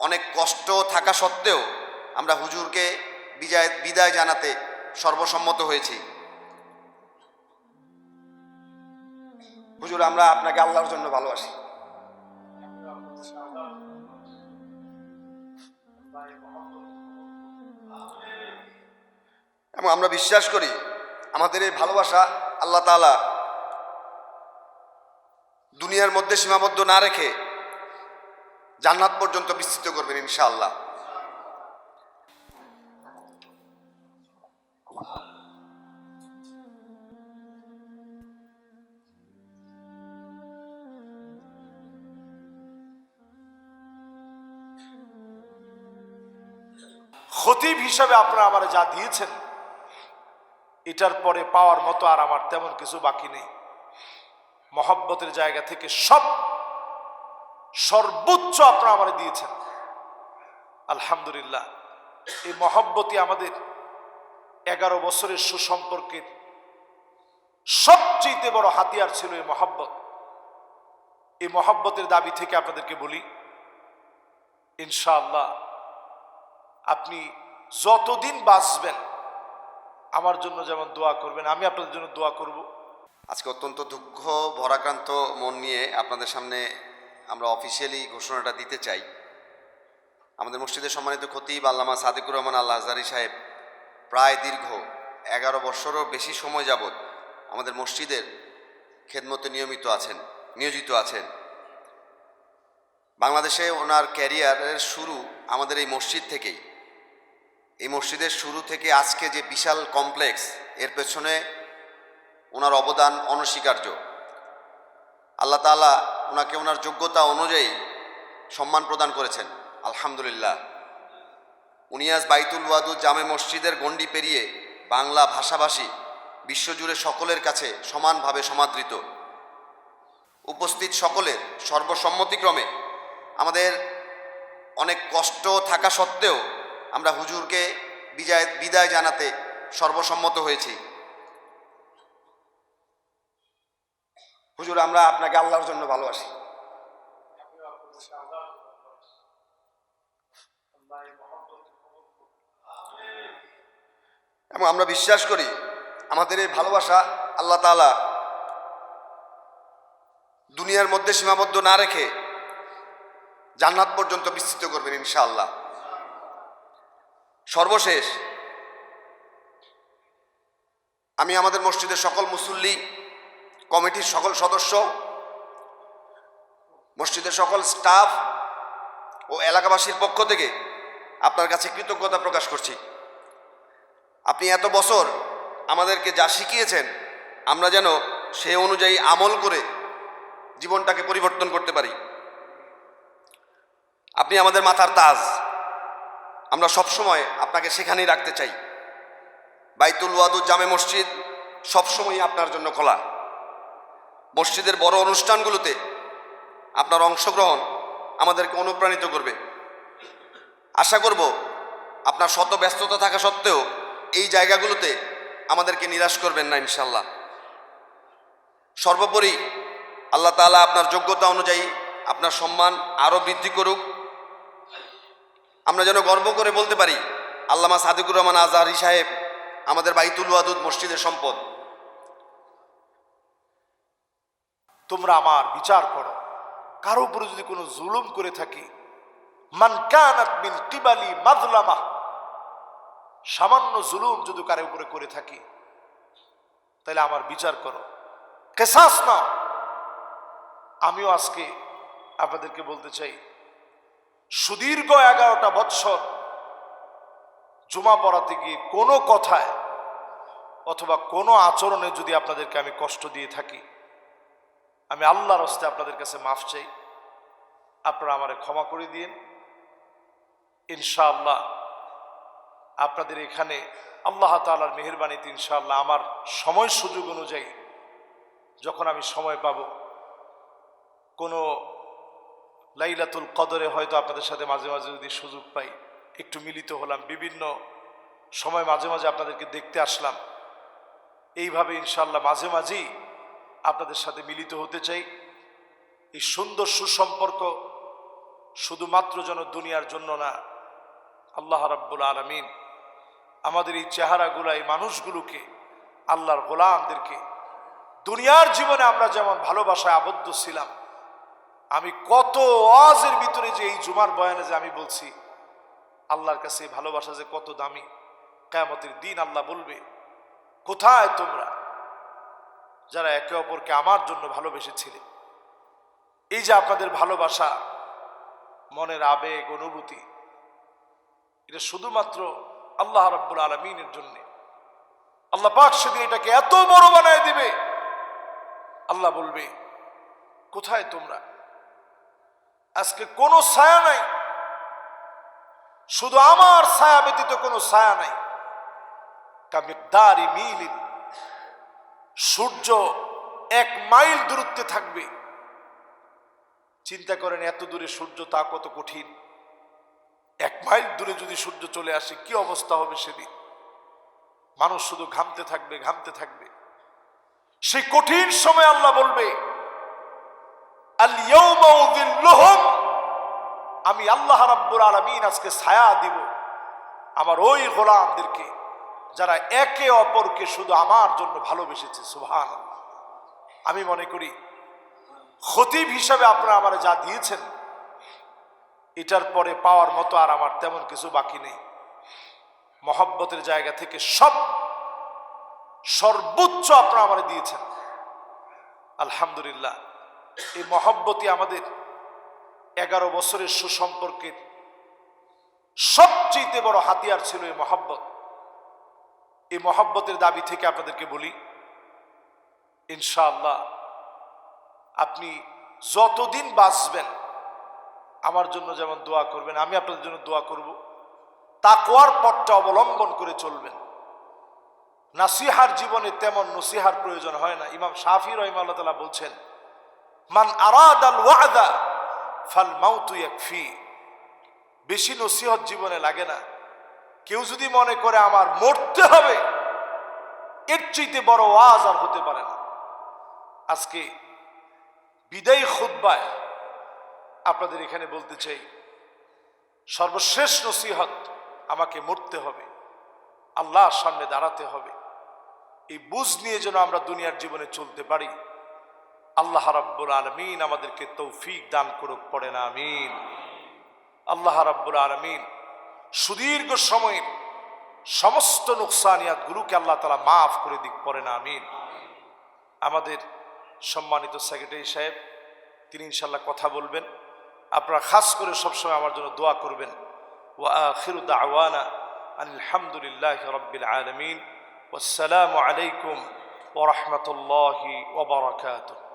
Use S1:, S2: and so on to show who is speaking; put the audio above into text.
S1: অনেক কষ্ট থাকা সত্ত্বেও আমরা হুজুরকে বিজয় বিদায় জানাতে সর্বসম্মত হয়েছি। হুজুর, আমরা আপনাকে আল্লাহর জন্য ভালোবাসি। এবং আমরা বিশ্বাস করি, আমাদের এই ভালোবাসা আল্লাহ তাআলা দুনিয়ার মধ্যে সীমাবদ্ধ না রেখে জান্নাত পর্যন্ত বিস্তৃত করবেন, ইনশাআল্লাহ।
S2: খতিব হিসাবে আপনারা আমার যা দিয়েছেন, এটার পরে পাওয়ার মতো আর আমার তেমন কিছু বাকি নেই। মহব্বতের জায়গা থেকে সব সর্বোচ্চ আপনারা আমার দিয়েছেন। আলহামদুলিল্লাহ, এই মহব্বতই আমাদের এগারো বছরের সুসম্পর্কের সবচেয়ে বড় হাতিয়ার ছিল এই মহব্বত। এই মহব্বতের দাবি থেকে আপনাদেরকে বলি, ইনশাআল্লাহ আপনি যতদিন বাঁচবেন, আমার জন্য যেমন দোয়া করবেন, আমি আপনাদের জন্য দোয়া করব।
S1: আজকে অত্যন্ত দুঃখ, ভরাক্রান্ত মন নিয়ে আপনাদের সামনে আমরা অফিসিয়ালি ঘোষণাটা দিতে চাই। আমাদের মসজিদের সম্মানিত খতিব আল্লামা সাদিকুর রহমান আল্লাহ আজহারি সাহেব প্রায় দীর্ঘ এগারো বছরও বেশি সময় যাবৎ আমাদের মসজিদের খেদমতে নিয়মিত আছেন, নিয়োজিত আছেন। বাংলাদেশে ওনার ক্যারিয়ারের শুরু আমাদের এই মসজিদ থেকেই। এই মসজিদের শুরু থেকে আজকে যে বিশাল কমপ্লেক্স, এর পেছনে ওনার অবদান অনস্বীকার্য। আল্লাহ তাআলা ওনাকে ওনার যোগ্যতা অনুযায়ী সম্মান প্রদান করেছেন। আলহামদুলিল্লাহ। উনি আজ বাইতুল ওয়াদু জামে মসজিদের গণ্ডি পেরিয়ে বাংলা ভাষাভাষী বিশ্বজুড়ে সকলের কাছে সমানভাবে সমাদৃত। উপস্থিত সকলের সর্বসম্মতিক্রমে আমাদের অনেক কষ্ট থাকা সত্ত্বেও আমরা হুজুরকে বিজয় বিদায় জানাতে সর্বসম্মত হয়েছি। হুজুর, আমরা আপনাকে আল্লাহর জন্য ভালোবাসি। এবং আমরা বিশ্বাস করি, আমাদের এই ভালোবাসা আল্লাহ তাআলা দুনিয়ার মধ্যে সীমাবদ্ধ না রেখে জান্নাত পর্যন্ত বিস্তৃত করবেন ইনশাআল্লাহ। সর্বশেষ, আমি আমাদের মসজিদের সকল মুসল্লি কমিটির সকল সদস্য, মসজিদের সকল স্টাফ ও এলাকাবাসীর পক্ষ থেকে আপনার কাছে কৃতজ্ঞতা প্রকাশ করছি। আপনি এত বছর আমাদেরকে যা শিখিয়েছেন, আমরা যেন সে অনুযায়ী আমল করে জীবনটাকে পরিবর্তন করতে পারি। আপনি আমাদের মাথার তাজ। আমরা সবসময় আপনাকে সেখানেই রাখতে চাই। বাইতুল ওয়াদুদ জামে মসজিদ সবসময়ই আপনার জন্য খোলা। মসজিদের বড় অনুষ্ঠানগুলোতে আপনার অংশগ্রহণ আমাদেরকে অনুপ্রাণিত করবে। আশা করব আপনার শত ব্যস্ততা থাকা সত্ত্বেও এই জায়গাগুলোতে আমাদেরকে নিরাশ করবেন না ইনশাল্লাহ সর্বোপরি আল্লাহ তাআলা আপনার যোগ্যতা অনুযায়ী আপনার সম্মান আরও বৃদ্ধি করুক। আমরা যেন গর্ব করে বলতে পারি, আল্লামা সাদিকুর রহমান আজহারি সাহেব আমাদের বাইতুল ওয়াদুদ মসজিদের সম্পদ।
S2: তোমরা আমার বিচার করো। কারও উপরে যদি কোনো জুলুম করে থাকি, মান মিন সামান্য জুলুম যদি কারও উপরে করে থাকি, তাহলে আমার বিচার করো। কেসাস না আমিও আজকে আপনাদেরকে বলতে চাই, সুদীর্ঘ এগারোটা বৎসর জুমা পড়াতে গিয়ে কোনো কথায় অথবা কোনো আচরণে যদি আপনাদেরকে আমি কষ্ট দিয়ে থাকি আমি আল্লাহর হস্তে আপনাদের কাছে মাফ চাই। আপনারা আমারে ক্ষমা করে দিন। ইনশাআল্লাহ আপনাদের এখানে আল্লাহ তালার মেহরবানিতে ইনশাআল্লাহ আমার সময় সুযোগ অনুযায়ী যখন আমি সময় পাব, কোনো লাইলাতুল কদরে হয়তো আপনাদের সাথে মাঝে মাঝে যদি সুযোগ পাই, একটু মিলিত হলাম, বিভিন্ন সময় মাঝে মাঝে আপনাদেরকে দেখতে আসলাম। এইভাবে ইনশাল্লাহ মাঝে মাঝেই আপনাদের সাথে মিলিত হতে চাই। এই সুন্দর সুসম্পর্ক শুধুমাত্র যেন দুনিয়ার জন্য না, আল্লাহ রাব্বুল আলমিন আমাদের এই চেহারাগুলো, এই মানুষগুলোকে, আল্লাহর গোলামদেরকে দুনিয়ার জীবনে আমরা যেমন ভালোবাসায় আবদ্ধ ছিলাম, আমি কত ওয়াজের ভিতরে যে এই জুমার বয়ানে যে আমি বলছি, আল্লাহর কাছে ভালোবাসা যে কত দামি, কেয়ামতের দিন আল্লাহ বলবে, কোথায় তোমরা? যারা একে অপরকে আমার জন্য ভালোবেসেছিলে। এই যে আপনাদের ভালোবাসা, মনের আবেগ, অনুভূতি, এটা শুধুমাত্র আল্লাহ রাব্বুল আলমিনের জন্যে। আল্লাহ পাক সেদিন এটাকে এত বড় বানায় দিবে। আল্লাহ বলবে, কোথায় তোমরা? আজকে কোনো ছায়া নাই। শুধু আমার ছায়া ব্যতীত কোনো ছায়া নাই। কামিকদারি মিলিন সূর্য এক মাইল দূরত্বে থাকবে। চিন্তা করেন, এত দূরে সূর্য তা কত কঠিন? এক মাইল দূরে যদি সূর্য চলে আসে, কি অবস্থা হবে সেদিন? মানুষ শুধু ঘামতে থাকবে ঘামতে থাকবে। সেই কঠিন সময় আল্লাহ বলবে আমি আল্লাহ রাব্বুল আলামিন আজকে ছায়া দিব আমার ওই গোলামদেরকে। যারা একে অপরকে শুধু আমার জন্য ভালোবেসেছে সুবহান আমি মনে করি, খতিব হিসাবে আপনারা আমার যা দিয়েছেন, এটার পরে পাওয়ার মতো আর আমার তেমন কিছু বাকি নেই। মহব্বতের জায়গা থেকে সব, সর্বোচ্চ আপনারা আমার দিয়েছেন। আলহামদুলিল্লাহ, এই মহব্বতই আমাদের এগারো বছরের সুসম্পর্কের সবচেয়ে বড় হাতিয়ার ছিল এই মহব্বত। এই মহব্বতের দাবি থেকে আপনাদেরকে বলি, ইনশাআল্লাহ, আপনি যতদিন বাঁচবেন, আমার জন্য যেমন দোয়া করবেন, আমি আপনাদের জন্য দোয়া করব, তাকওয়ার পথটা অবলম্বন করে চলবেন। নাসিহার জীবনে তেমন নসিহার প্রয়োজন হয় না। ইমাম শাফি রহিমাল্লাহ তালা বলছেন, মান আরাদ ফাল মাউতু ইয়াকফি। বেশি নসিহত জীবনে লাগে না। কেউ যদি মনে করে আমার মরতে হবে, এর চাইতে বড় ওয়াজ আর হতে পারে না। আজকে বিদায়ী খুদ্বায় আপনাদের এখানে বলতে চাই, সর্বশেষ নসিহত আমাকে মরতে হবে, আল্লাহর সামনে দাঁড়াতে হবে। এই বুঝ নিয়ে যেন আমরা দুনিয়ার জীবনে চলতে পারি। আল্লাহ রাব্বুল আলমিন আমাদেরকে তৌফিক দান করুক, পড়ে না, আমিন। আল্লাহ রাব্বুল আলমিন সুদীর্ঘ সময়ের সমস্ত নুকসানিয়াত গুরুকে আল্লাহ তালা মাফ করে দিক, পড়ে না, আমিন। আমাদের সম্মানিত সেক্রেটারি সাহেব, তিনি ইনশাল্লাহ কথা বলবেন। আপনারা খাস করে সবসময় আমার জন্য দোয়া করবেন। ওয়া আখিরু দাওয়ানা আলহামদুলিল্লাহ রব্বিল আলমিন। ওয়াসসালামু আলাইকুম ওরহমতুল্লাহি ওবরাকাতুহ